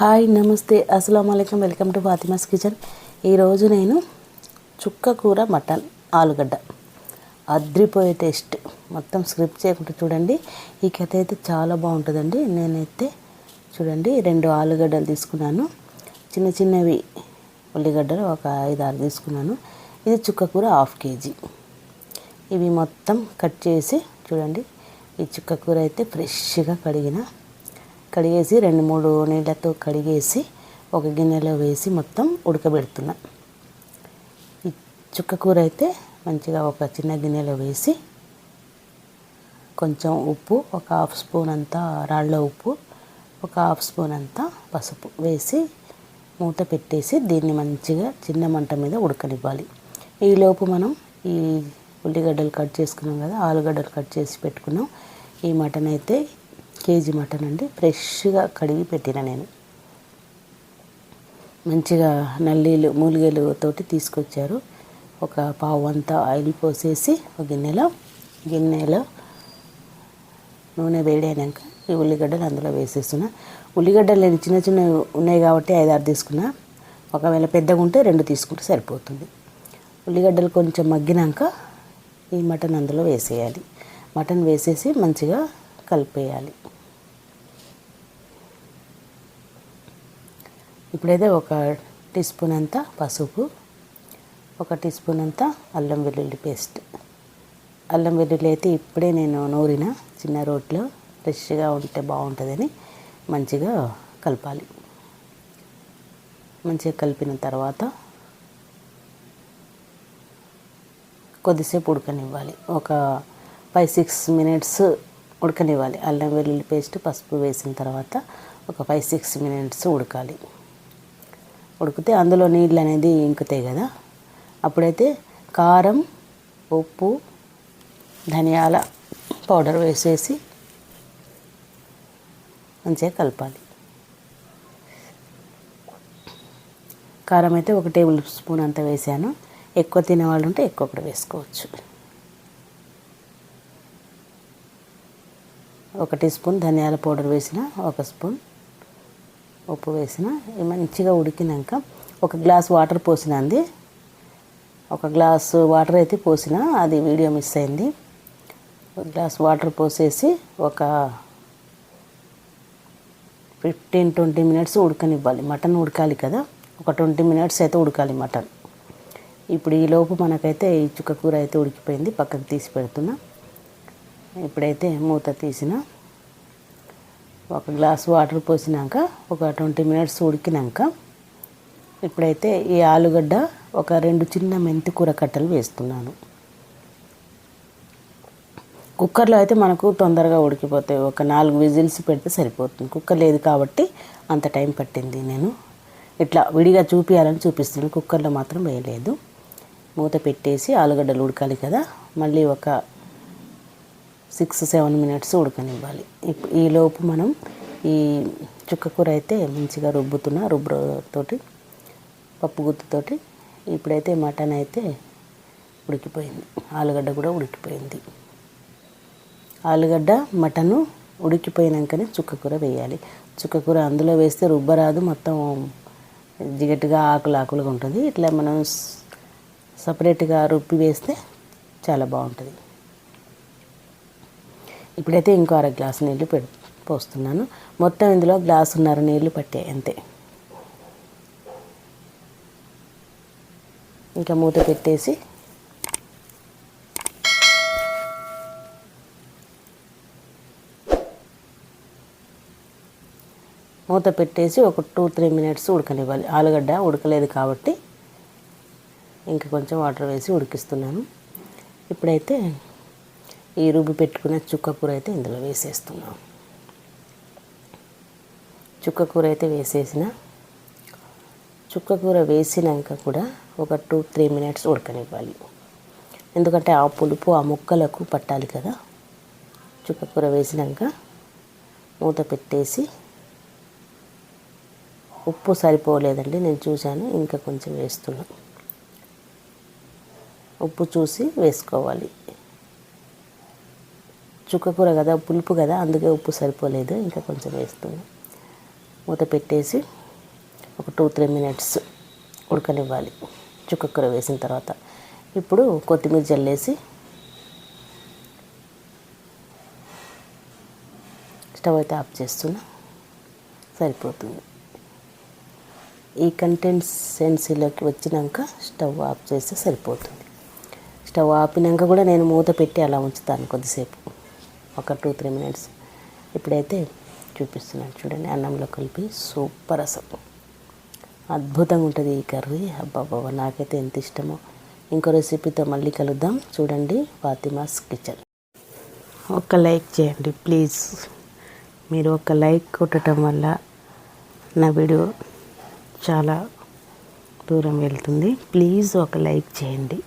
Hi నమస్తే అస్సలం అయికం వెల్కమ్ టు ఫాతిమాస్ కిచెన్. ఈరోజు నేను చుక్క కూర మటన్ ఆలుగడ్డ. అద్రిపోయే టేస్ట్. మొత్తం స్క్రిప్ట్ చేయకుండా చూడండి. ఈ కథ అయితే చాలా బాగుంటుందండి. నేనైతే చూడండి రెండు ఆలుగడ్డలు తీసుకున్నాను. చిన్న చిన్నవి ఉల్లిగడ్డలు ఒక ఐదు ఆరు తీసుకున్నాను. ఇది చుక్క కూర హాఫ్ కేజీ. ఇవి మొత్తం కట్ చేసి చూడండి. ఈ చుక్క కూర అయితే ఫ్రెష్గా కడిగిన కడిగేసి రెండు మూడు నీళ్ళతో కడిగేసి ఒక గిన్నెలో వేసి మొత్తం ఉడకబెడుతున్నా. ఈ చుక్క కూర అయితే మంచిగా ఒక చిన్న గిన్నెలో వేసి కొంచెం ఉప్పు ఒక హాఫ్ స్పూన్ అంతా రాళ్ళ ఉప్పు ఒక హాఫ్ స్పూన్ అంతా పసుపు వేసి మూత పెట్టేసి దీన్ని మంచిగా చిన్న మంట మీద ఉడకనివ్వాలి. ఈలోపు మనం ఈ ఉల్లిగడ్డలు కట్ చేసుకున్నాం కదా ఆలుగడ్డలు కట్ చేసి పెట్టుకున్నాం. ఈ మటన్ అయితే కేజీ మటన్ అండి. ఫ్రెష్గా కడిగి పెట్టిన నేను. మంచిగా నల్లీలు మూలిగలు తోటి తీసుకొచ్చారు. ఒక పావు అంతా ఆయిల్ పోసేసి ఒక గిన్నెలో గిన్నెలో నూనె వేడైనాక ఈ ఉల్లిగడ్డలు అందులో వేసేస్తున్నా. ఉల్లిగడ్డలు నేను చిన్న చిన్న ఉన్నాయి కాబట్టి ఐదారు తీసుకున్నా. ఒకవేళ పెద్దగా ఉంటే రెండు తీసుకుంటే సరిపోతుంది. ఉల్లిగడ్డలు కొంచెం మగ్గినాక ఈ మటన్ అందులో వేసేయాలి. మటన్ వేసేసి మంచిగా కలిపేయాలి. ఇప్పుడైతే ఒక టీ స్పూన్ అంత పసుపు ఒక టీ స్పూన్ అంత అల్లం వెల్లుల్లి పేస్ట్. అల్లం వెల్లుల్లి అయితే ఇప్పుడే నేను నూరిన చిన్న రోట్లో ఫ్రెష్గా ఉంటే బాగుంటుందని మంచిగా కలపాలి. మంచిగా కలిపిన తర్వాత కొద్దిసేపు ఉడకనివ్వాలి. ఒక ఫైవ్ సిక్స్ మినిట్స్ ఉడకనివ్వాలి. అల్లం వెల్లుల్లి పేస్ట్ పసుపు వేసిన తర్వాత ఒక ఫైవ్ సిక్స్ మినిట్స్ ఉడకాలి. ఉడికితే అందులో నీళ్ళు అనేది ఇంకుతాయి కదా. అప్పుడైతే కారం ఉప్పు ధనియాల పౌడర్ వేసేసి మంచిగా కలపాలి. కారం అయితే ఒక టేబుల్ స్పూన్ అంత వేసాను. ఎక్కువ తినేవాళ్ళు ఉంటే ఎక్కువ కూడా వేసుకోవచ్చు. ఒక టీ స్పూన్ ధనియాల పౌడర్ వేసిన ఒక స్పూన్ ఉప్పు వేసిన మంచిగా ఉడికినాక ఒక గ్లాస్ వాటర్ పోసిన అంది ఒక గ్లాస్ వాటర్ అయితే పోసిన అది వీడియో మిస్ అయింది. ఒక గ్లాస్ వాటర్ పోసేసి ఒక ఫిఫ్టీన్ ట్వంటీ మినిట్స్ ఉడకనివ్వాలి. మటన్ ఉడకాలి కదా ఒక ట్వంటీ మినిట్స్ అయితే ఉడకాలి మటన్. ఇప్పుడు ఈ లోపు మనకైతే ఈ చుక్క కూర అయితే ఉడికిపోయింది పక్కకు తీసి పెడుతున్నా. ఇప్పుడైతే మూత తీసిన. ఒక గ్లాస్ వాటర్ పోసినాక ఒక ట్వంటీ మినిట్స్ ఉడికినాక ఇప్పుడైతే ఈ ఆలుగడ్డ ఒక రెండు చిన్న మెంతి కూర కట్టలు వేస్తున్నాను. కుక్కర్లో అయితే మనకు తొందరగా ఉడికిపోతాయి. ఒక నాలుగు విజిల్స్ పెడితే సరిపోతుంది. కుక్కర్ లేదు కాబట్టి అంత టైం పట్టింది నేను. ఇట్లా విడిగా చూపించాలని చూపిస్తున్నాను. కుక్కర్లో మాత్రం వేయలేదు. మూత పెట్టేసి ఆలుగడ్డలు ఉడకాలి కదా. మళ్ళీ ఒక సిక్స్ సెవెన్ మినిట్స్ ఉడకనివ్వాలి. ఈలోపు మనం ఈ చుక్క కూర అయితే మంచిగా రుబ్బుతున్న రుబ్బుతోటి పప్పు గుత్తుతోటి ఇప్పుడైతే మటన్ అయితే ఉడికిపోయింది. ఆలుగడ్డ కూడా ఉడికిపోయింది. ఆలుగడ్డ మటను ఉడికిపోయినాకనే చుక్కకూర వేయాలి. చుక్కకూర అందులో వేస్తే రుబ్బరాదు మొత్తం జిగట్టుగా ఆకులు ఆకులుగా ఉంటుంది. ఇట్లా మనం సపరేట్గా రుబ్బి వేస్తే చాలా బాగుంటుంది. ఇప్పుడైతే ఇంకో అర గ్లాసు నీళ్ళు పె పోస్తున్నాను. మొత్తం ఇందులో గ్లాసున్నర నీళ్ళు పట్టాయి అంతే. ఇంకా మూత పెట్టేసి మూత పెట్టేసి ఒక టూ త్రీ మినిట్స్ ఉడకనివ్వాలి. ఆలుగడ్డ ఉడకలేదు కాబట్టి ఇంకా కొంచెం వాటర్ వేసి ఉడికిస్తున్నాను. ఇప్పుడైతే ఈ రుబ్బి పెట్టుకున్న చుక్క కూర అయితే ఇందులో వేసేస్తున్నాం. చుక్క కూర అయితే వేసేసిన చుక్క కూర వేసినాక కూడా ఒక టూ త్రీ మినిట్స్ ఉడకనివ్వాలి. ఎందుకంటే ఆ పులుపు ఆ ముక్కలకు పట్టాలి కదా. చుక్క కూర వేసినాక మూత పెట్టేసి ఉప్పు సరిపోలేదండి నేను చూశాను ఇంకా కొంచెం వేస్తున్నాను ఉప్పు చూసి వేసుకోవాలి. చుక్క కూర కదా పులుపు కదా అందుకే ఉప్పు సరిపోలేదు ఇంకా కొంచెం వేస్తుంది మూత పెట్టేసి ఒక టూ త్రీ మినిట్స్ ఉడకనివ్వాలి చుక్క కూర వేసిన తర్వాత. ఇప్పుడు కొత్తిమీర జల్లేసి స్టవ్ అయితే ఆఫ్ చేస్తున్నా సరిపోతుంది. ఈ కంటెన్సెన్సీలోకి వచ్చినాక స్టవ్ ఆఫ్ చేస్తే సరిపోతుంది. స్టవ్ ఆపినాక కూడా నేను మూత పెట్టి అలా ఉంచుతాను కొద్దిసేపు. ఒక టూ త్రీ మినిట్స్ ఇప్పుడైతే చూపిస్తున్నాను. చూడండి అన్నంలో కలిపి సూపర్ అసలు. అద్భుతంగా ఉంటుంది ఈ కర్రీ. అబ్బాబాబా నాకైతే ఎంత ఇష్టమో. ఇంకో రెసిపీతో మళ్ళీ కలుద్దాం. చూడండి ఫాతిమాస్ కిచెన్. ఒక లైక్ చేయండి ప్లీజ్. మీరు ఒక లైక్ కొట్టడం వల్ల నా వీడియో చాలా దూరం వెళ్తుంది. ప్లీజ్ ఒక లైక్ చేయండి.